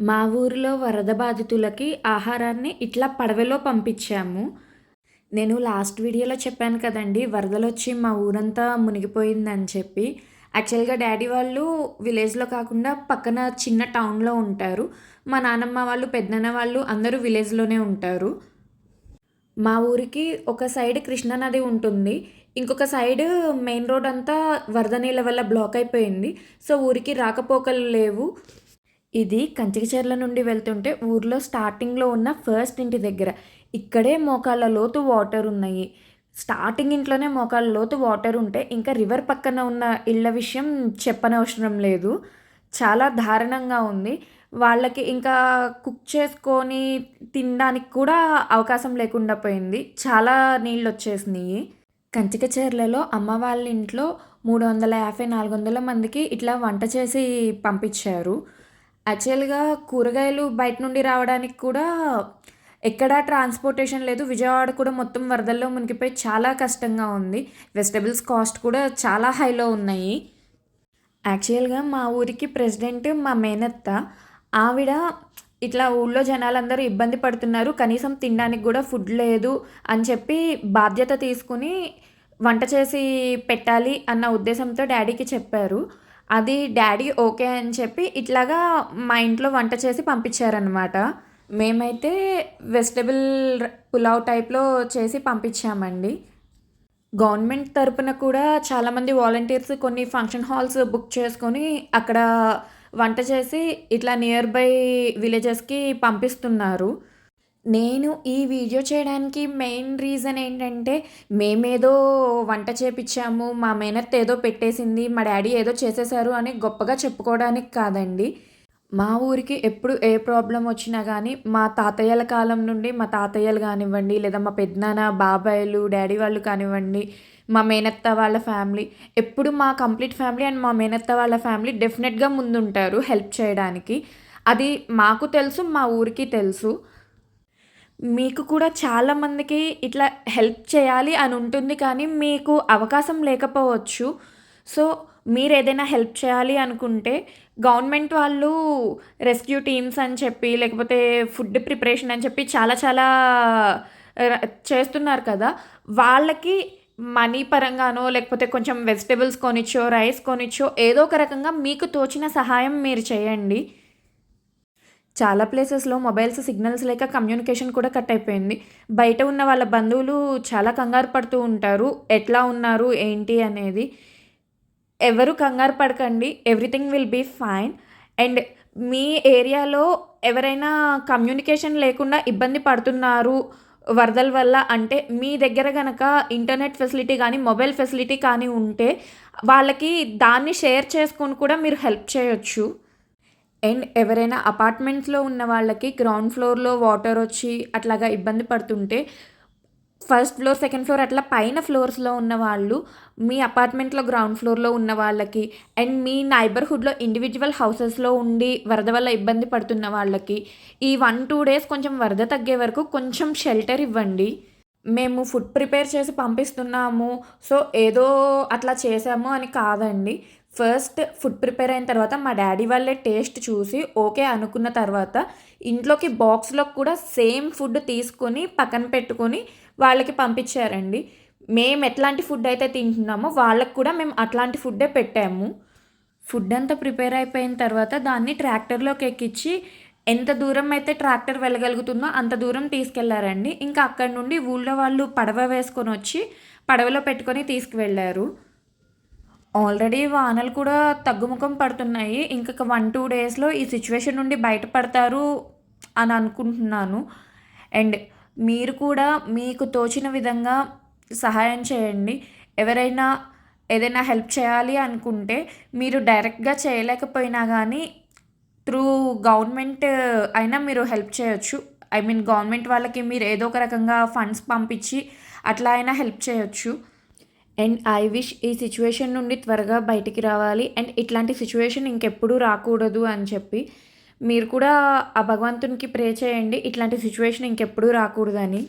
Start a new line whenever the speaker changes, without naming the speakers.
మా ఊరిలో వరద బాధితులకి ఆహారాన్ని ఇట్లా పడవలో పంపించాము. నేను లాస్ట్ వీడియోలో చెప్పాను కదండి వరదలు వచ్చి మా ఊరంతా మునిగిపోయిందని చెప్పి. యాక్చువల్గా డాడీ వాళ్ళు విలేజ్లో కాకుండా పక్కన చిన్న టౌన్లో ఉంటారు. మా నానమ్మ వాళ్ళు పెద్దనాన్న వాళ్ళు అందరూ విలేజ్లోనే ఉంటారు. మా ఊరికి ఒక సైడ్ కృష్ణానది ఉంటుంది. ఇంకొక సైడ్ మెయిన్ రోడ్ అంతా వరద నీళ్ళ వల్ల బ్లాక్ అయిపోయింది. సో ఊరికి రాకపోకలు లేవు. ఇది కంచికచర్ల నుండి వెళ్తుంటే ఊర్లో స్టార్టింగ్లో ఉన్న ఫస్ట్ ఇంటి దగ్గర. ఇక్కడే మోకాళ్ళ లోతు వాటర్ ఉన్నాయి. స్టార్టింగ్ ఇంట్లోనే మోకాళ్ళ లోతు వాటర్ ఉంటే ఇంకా రివర్ పక్కన ఉన్న ఇళ్ళ విషయం చెప్పనవసరం లేదు. చాలా దారుణంగా ఉంది. వాళ్ళకి ఇంకా కుక్ చేసుకొని తినడానికి కూడా అవకాశం లేకుండా పోయింది. చాలా నీళ్ళు వచ్చేసినాయి కంచికచర్లలో అమ్మ వాళ్ళ ఇంట్లో మూడు వందల యాభై నాలుగు వందల మందికి ఇట్లా వంట చేసి పంపించారు. యాక్చువల్గా కూరగాయలు బయట నుండి రావడానికి కూడా ఎక్కడా ట్రాన్స్పోర్టేషన్ లేదు. విజయవాడ కూడా మొత్తం వరదల్లో మునిగిపోయి చాలా కష్టంగా ఉంది. వెజిటబుల్స్ కాస్ట్ కూడా చాలా హైలో ఉన్నాయి. యాక్చువల్గా మా ఊరికి ప్రెసిడెంట్ మా మేనత్త ఆవిడ ఇట్లా ఊళ్ళో జనాలందరూ ఇబ్బంది పడుతున్నారు. కనీసం తినడానికి కూడా ఫుడ్ లేదు అని చెప్పి బాధ్యత తీసుకుని వంట చేసి పెట్టాలి అన్న ఉద్దేశంతో డాడీకి చెప్పారు. అది డాడీ ఓకే అని చెప్పి ఇట్లాగా మా ఇంట్లో వంట చేసి పంపించారనమాట మేమైతే వెజిటబుల్ పులావ్ టైప్లో చేసి పంపించామండి. గవర్నమెంట్ తరపున కూడా చాలామంది వాలంటీర్స్ కొన్ని ఫంక్షన్ హాల్స్ బుక్ చేసుకొని అక్కడ వంట చేసి ఇట్లా నియర్ బై విలేజెస్కి పంపిస్తున్నారు. నేను ఈ వీడియో చేయడానికి మెయిన్ రీజన్ ఏంటంటే మేమేదో వంట చేపించాము మా మేనత్ ఏదో పెట్టేసింది మా డాడీ ఏదో చేసేసారు అని గొప్పగా చెప్పుకోవడానికి కాదండి. మా ఊరికి ఎప్పుడు ఏ ప్రాబ్లం వచ్చినా కానీ మా తాతయ్యల కాలం నుండి మా తాతయ్యలు కానివ్వండి లేదా మా పెద్దనాన్న బాబాయ్లు డాడీ వాళ్ళు కానివ్వండి మా మేనత్త వాళ్ళ ఫ్యామిలీ ఎప్పుడు మా కంప్లీట్ ఫ్యామిలీ అండ్ మా మేనత్త వాళ్ళ ఫ్యామిలీ డెఫినెట్గా ముందుంటారు హెల్ప్ చేయడానికి. అది మాకు తెలుసు మా ఊరికి తెలుసు. మీకు కూడా చాలామందికి ఇట్లా హెల్ప్ చేయాలి అని ఉంటుంది కానీ మీకు అవకాశం లేకపోవచ్చు. సో మీరు ఏదైనా హెల్ప్ చేయాలి అనుకుంటే గవర్నమెంట్ వాళ్ళు రెస్క్యూ టీమ్స్ అని చెప్పి లేకపోతే ఫుడ్ ప్రిపరేషన్ అని చెప్పి చాలా చాలా చేస్తున్నారు కదా. వాళ్ళకి మనీ పరంగానో లేకపోతే కొంచెం వెజిటేబుల్స్ కొనిచ్చో రైస్ కొనిచ్చో ఏదో ఒక రకంగా మీకు తోచిన సహాయం మీరు చేయండి. చాలా ప్లేసెస్లో మొబైల్స్ సిగ్నల్స్ లేక కమ్యూనికేషన్ కూడా కట్ అయిపోయింది. బయట ఉన్న వాళ్ళ బంధువులు చాలా కంగారు పడుతూ ఉంటారు. ఎట్లా ఉన్నారు? ఏంటి? అనేది ఎవరు కంగారు పడకండి. Everything will be fine and మీ ఏరియాలో ఎవరైనా కమ్యూనికేషన్ లేకుండా ఇబ్బంది పడుతున్నారు వరదల వల్ల అంటే మీ దగ్గర కనుక ఇంటర్నెట్ ఫెసిలిటీ కానీ మొబైల్ ఫెసిలిటీ కానీ ఉంటే వాళ్ళకి దాన్ని షేర్ చేసుకొని కూడా మీరు హెల్ప్ చేయొచ్చు. అండ్ ఎవరైనా అపార్ట్మెంట్స్లో ఉన్న వాళ్ళకి గ్రౌండ్ ఫ్లోర్లో వాటర్ వచ్చి అట్లాగా ఇబ్బంది పడుతుంటే ఫస్ట్ ఫ్లోర్ సెకండ్ ఫ్లోర్ అట్లా పైన ఫ్లోర్స్లో ఉన్న వాళ్ళు మీ అపార్ట్మెంట్లో గ్రౌండ్ ఫ్లోర్లో ఉన్న వాళ్ళకి అండ్ మీ నైబర్హుడ్లో ఇండివిజువల్ హౌసెస్లో ఉండి వరద వల్ల ఇబ్బంది పడుతున్న వాళ్ళకి ఈ వన్ టూ డేస్ కొంచెం వరద తగ్గే వరకు కొంచెం షెల్టర్ ఇవ్వండి. మేము ఫుడ్ ప్రిపేర్ చేసి పంపిస్తున్నాము. సో ఏదో అట్లా చేసాము అని కాదండి. ఫస్ట్ ఫుడ్ ప్రిపేర్ అయిన తర్వాత మా డాడీ వాళ్ళే టేస్ట్ చూసి ఓకే అనుకున్న తర్వాత ఇంట్లోకి బాక్స్లో కూడా సేమ్ ఫుడ్ తీసుకొని పక్కన పెట్టుకొని వాళ్ళకి పంపించారండి. మేము ఎట్లాంటి ఫుడ్ అయితే తింటున్నామో వాళ్ళకి కూడా మేము అట్లాంటి ఫుడ్డే పెట్టాము. ఫుడ్ అంతా ప్రిపేర్ అయిపోయిన తర్వాత దాన్ని ట్రాక్టర్లోకి ఎక్కించి ఎంత దూరం అయితే ట్రాక్టర్ వెళ్ళగలుగుతుందో అంత దూరం తీసుకెళ్ళారండి. ఇంకా అక్కడ నుండి ఊళ్ళో వాళ్ళు పడవ వేసుకొని వచ్చి పడవలో పెట్టుకొని తీసుకువెళ్ళారు. ఆల్రెడీ వానలు కూడా తగ్గుముఖం పడుతున్నాయి. ఇంకొక వన్ టూ డేస్లో ఈ సిచ్యువేషన్ నుండి బయటపడతారు అని అనుకుంటున్నాను. అండ్ మీరు కూడా మీకు తోచిన విధంగా సహాయం చేయండి. ఎవరైనా ఏదైనా హెల్ప్ చేయాలి అనుకుంటే మీరు డైరెక్ట్గా చేయలేకపోయినా కానీ త్రూ గవర్నమెంట్ అయినా మీరు హెల్ప్ చేయొచ్చు. ఐ మీన్ గవర్నమెంట్ వాళ్ళకి మీరు ఏదో ఒక రకంగా ఫండ్స్ పంపించి అట్లా అయినా హెల్ప్ చేయొచ్చు. అండ్ ఐ విష్ ఈ సిచ్యువేషన్ నుండి త్వరగా బయటికి రావాలి. అండ్ ఇట్లాంటి సిచ్యువేషన్ ఇంకెప్పుడు రాకూడదు అని చెప్పి మీరు కూడా ఆ భగవంతునికి ప్రే చేయండి. ఇట్లాంటి సిచ్యువేషన్ ఇంకెప్పుడు రాకూడదని.